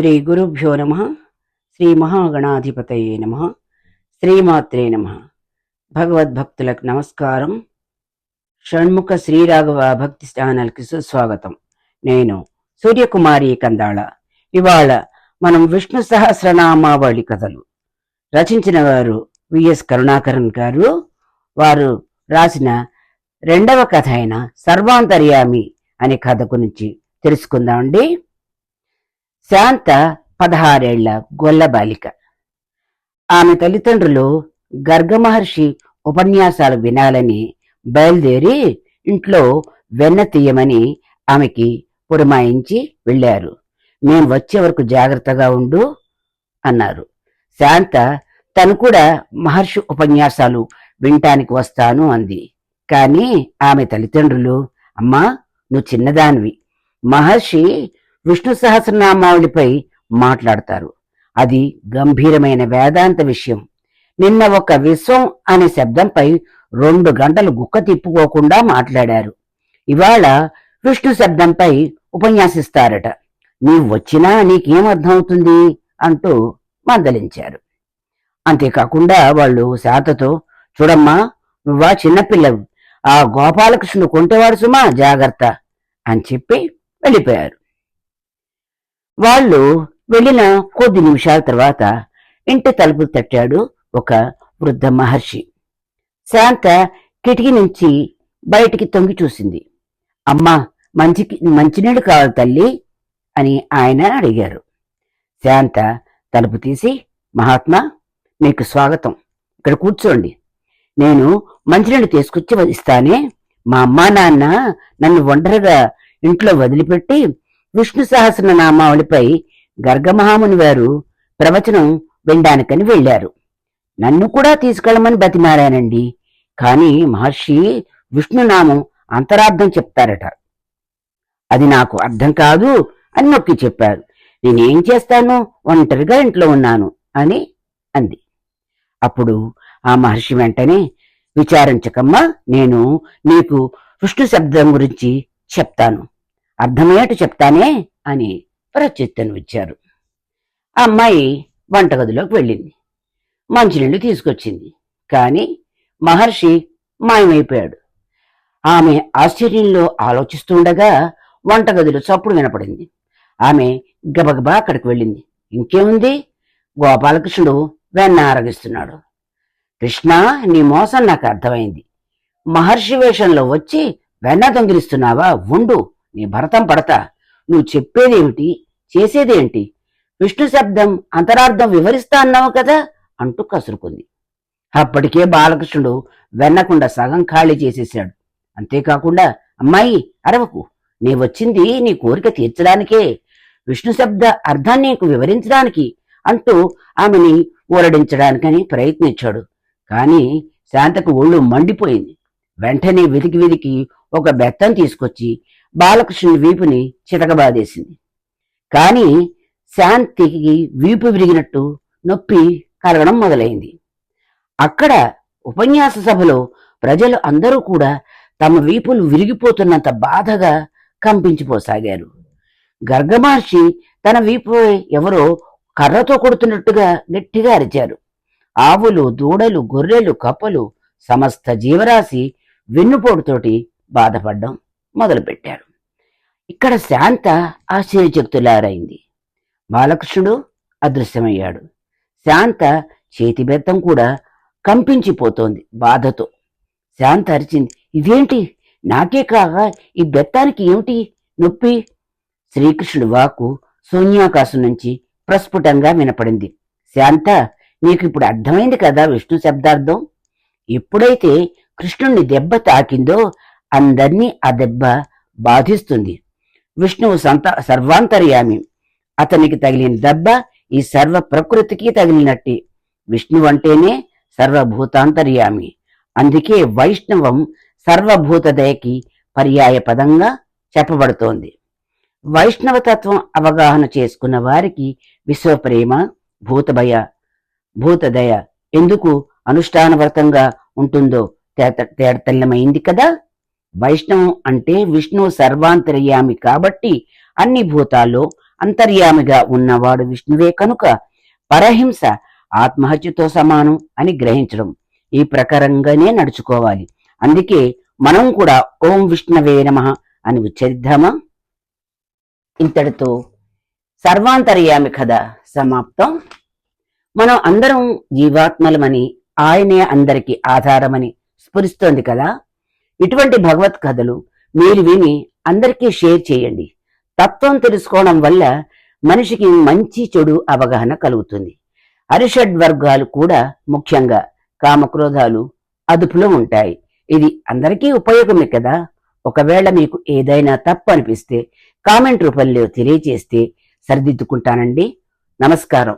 శ్రీ గురుభ్యో నమ. శ్రీ మహాగణాధిపతయే నమ. శ్రీమాత్రే నమ. భగవద్భక్తులకు నమస్కారం. షణ్ముఖ శ్రీరాఘవ భక్తి ఛానల్కి సుస్వాగతం. నేను సూర్యకుమారి కందాళ. ఇవాళ మనం విష్ణు సహస్రనామావళి కథలు. రచించిన వారు విఎస్ కరుణాకరన్ గారు. వారు రాసిన రెండవ కథ అయిన సర్వాంతర్యామి అనే కథ గురించి తెలుసుకుందామండి. శాంత పదహారేళ్ళ గొల్ల బాలిక. ఆమె తల్లిదండ్రులు గర్గ మహర్షి ఉపన్యాసాలు వినాలని బయలుదేరి ఇంట్లో వెన్న తీయమని ఆమెకి పురమాయించి వెళ్ళారు. మేం వచ్చే వరకు జాగ్రత్తగా ఉండు అన్నారు. శాంత తను కూడా మహర్షి ఉపన్యాసాలు వినటానికి వస్తాను అంది. కానీ ఆమె తల్లిదండ్రులు అమ్మా నువ్వు చిన్నదానివి. మహర్షి విష్ణు సహస్రనామావళిపై మాట్లాడతారు. అది గంభీరమైన వేదాంత విషయం. నిన్న ఒక విశ్వం అనే శబ్దంపై రెండు గంటలు గుక్క తిప్పుకోకుండా మాట్లాడారు. ఇవాళ విష్ణు శబ్దంపై ఉపన్యాసిస్తారట. నీవు వచ్చినా నీకేం అర్థమవుతుంది? అంటూ మందలించారు. అంతేకాకుండా వాళ్ళు శాతతో చూడమ్మా నువ్వా చిన్నపిల్లవు. ఆ గోపాలకృష్ణుడు కొంటేవాడు సుమా జాగ్రత్త అని చెప్పి వెళ్ళిపోయారు. వాళ్ళు వెళ్ళిన కొద్ది నిమిషాల తర్వాత ఇంటి తలుపులు తట్టాడు ఒక వృద్ధ మహర్షి. శాంత కిటికీ నుంచి బయటికి తొంగి చూసింది. అమ్మా మంచికి మంచినీళ్ళు కావాలి తల్లి అని ఆయన అడిగారు. శాంత తలుపు తీసి మహాత్మా మీకు స్వాగతం. ఇక్కడ కూర్చోండి. నేను మంచినీళ్ళు తీసుకొచ్చి ఇస్తానే మా అమ్మా నాన్న నన్ను ఒంటరిగా ఇంట్లో వదిలిపెట్టి విష్ణు సహస్రనామావళిపై గర్గమహాముని వారు ప్రవచనం వినడానికని వెళ్ళారు. నన్ను కూడా తీసుకెళ్ళమని బతిమారానండి కాని మహర్షి విష్ణునామం అంతరార్థం చెప్తారట. అది నాకు అర్థం కాదు అని నొక్కి చెప్పారు. నేనేం చేస్తాను? ఒంటరిగా ఇంట్లో ఉన్నాను అని అంది. అప్పుడు ఆ మహర్షి వెంటనే విచారించకమ్మా నేను నీకు విష్ణు శబ్దం గురించి చెప్తాను. అర్థమయ్యేట్టు చెప్తానే అని ప్రత్యుత్తరం ఇచ్చారు. ఆ అమ్మాయి వంటగదిలోకి వెళ్ళింది. మంచినీళ్ళు తీసుకొచ్చింది. కానీ మహర్షి మాయమైపోయాడు. ఆమె ఆశ్చర్యంలో ఆలోచిస్తుండగా వంటగదిలో చప్పుడు వినపడింది. ఆమె గబగబా అక్కడికి వెళ్ళింది. ఇంకేముంది? గోపాలకృష్ణుడు వెన్న ఆరగిస్తున్నాడు. కృష్ణ నీ మోసం నాకు అర్థమైంది. మహర్షి వేషంలో వచ్చి వెన్న దొంగిలిస్తున్నావా? ఉండు. నీ భరతం పడతా. నువ్వు చెప్పేదేమిటి? చేసేదేంటి? విష్ణు శబ్దం అంతరార్థం వివరిస్తా అన్నావు కదా? అంటూ కసురుకుంది. అప్పటికే బాలకృష్ణుడు వెన్నకుండా సగం ఖాళీ చేసేశాడు. అంతేకాకుండా అమ్మాయి అరవకు నీ వచ్చింది నీ కోరిక తీర్చడానికే. విష్ణు శబ్ద అర్థాన్ని నీకు వివరించడానికి అంటూ ఆమెని ఊరడించడానికని ప్రయత్నించాడు. కానీ శాంతకు ఒళ్ళు మండిపోయింది. వెంటనే వెతికి వెతికి ఒక బెత్తం తీసుకొచ్చి బాలకృష్ణుని వీపుని చితకబాదేసింది. కాని శాంతికి వీపు విరిగినట్టు నొప్పి కలగడం మొదలైంది. అక్కడ ఉపన్యాస సభలో ప్రజలు అందరూ కూడా తమ వీపులు విరిగిపోతున్నంత బాధగా కంపించిపోసాగారు. గర్గమహర్షి తన వీపు ఎవరో కర్రతో కొడుతున్నట్టుగా గట్టిగా అరిచారు. ఆవులు దూడలు గొర్రెలు కప్పలు సమస్త జీవరాశి వెన్నుపోటుతోటి బాధపడ్డం. మొదలుపెట్టారు ఇక్కడ శాంత ఆశ్చర్యచక్తులారైంది బాలకృష్ణుడు అదృశ్యమయ్యాడు. శాంత చేతి బెత్తం కూడా కంపించిపోతోంది బాధతో. శాంత అరిచింది ఇదేంటి? నాకే కాక ఈ బెత్తానికి ఏమిటి? నొప్పి? శ్రీకృష్ణుడు వాకు శూన్యాకాశం నుంచి ప్రస్ఫుటంగా వినపడింది. శాంత నీకు ఇప్పుడు అర్థమైంది కదా విష్ణు శబ్దార్థం? ఎప్పుడైతే కృష్ణుణ్ణి దెబ్బ తాకిందో అందర్నీ ఆ దెబ్బ బాధిస్తుంది. విష్ణువు సంత సర్వాంతర్యామి. అతనికి తగిలిన దెబ్బ ఈ సర్వ ప్రకృతికి తగిలినట్టే. విష్ణువు అంటేనే సర్వభూతాంతర్యామి. అందుకే వైష్ణవం సర్వభూత దయకి పర్యాయ పదంగా చెప్పబడుతోంది. వైష్ణవ తత్వం అవగాహన చేసుకున్న వారికి విశ్వప్రేమ భూతభయ భూతదయ ఎందుకు అనుష్ఠానవ్రతంగా ఉంటుందో తేట తేటతెల్లమైంది కదా? వైష్ణవం అంటే విష్ణువు సర్వాంతర్యామి కాబట్టి అన్ని భూతాల్లో అంతర్యామిగా ఉన్నవాడు విష్ణువే కనుక పరహింస ఆత్మహత్యతో సమానం అని గ్రహించడం ఈ ప్రకారంగానే నడుచుకోవాలి. అందుకే మనం కూడా ఓం విష్ణవే నమః అని ఉచ్చరిద్దామా? ఇంతటితో సర్వాంతర్యామి కథ సమాప్తం. మనం అందరం జీవాత్మలమని ఆయనే అందరికీ ఆధారమని స్ఫురిస్తోంది కదా? ఇటువంటి భగవత్ కథలు మీరు విని అందరికీ షేర్ చేయండి. తత్వం తెలుసుకోవడం వల్ల మనిషికి మంచి చెడు అవగాహన కలుగుతుంది. అరిషడ్ వర్గాలు కూడా ముఖ్యంగా కామక్రోధాలు అదుపులో ఉంటాయి. ఇది అందరికీ ఉపయోగమే కదా? ఒకవేళ మీకు ఏదైనా తప్పు అనిపిస్తే కామెంట్ రూపంలో తెలియజేస్తే సరిదిద్దుకుంటానండి. నమస్కారం.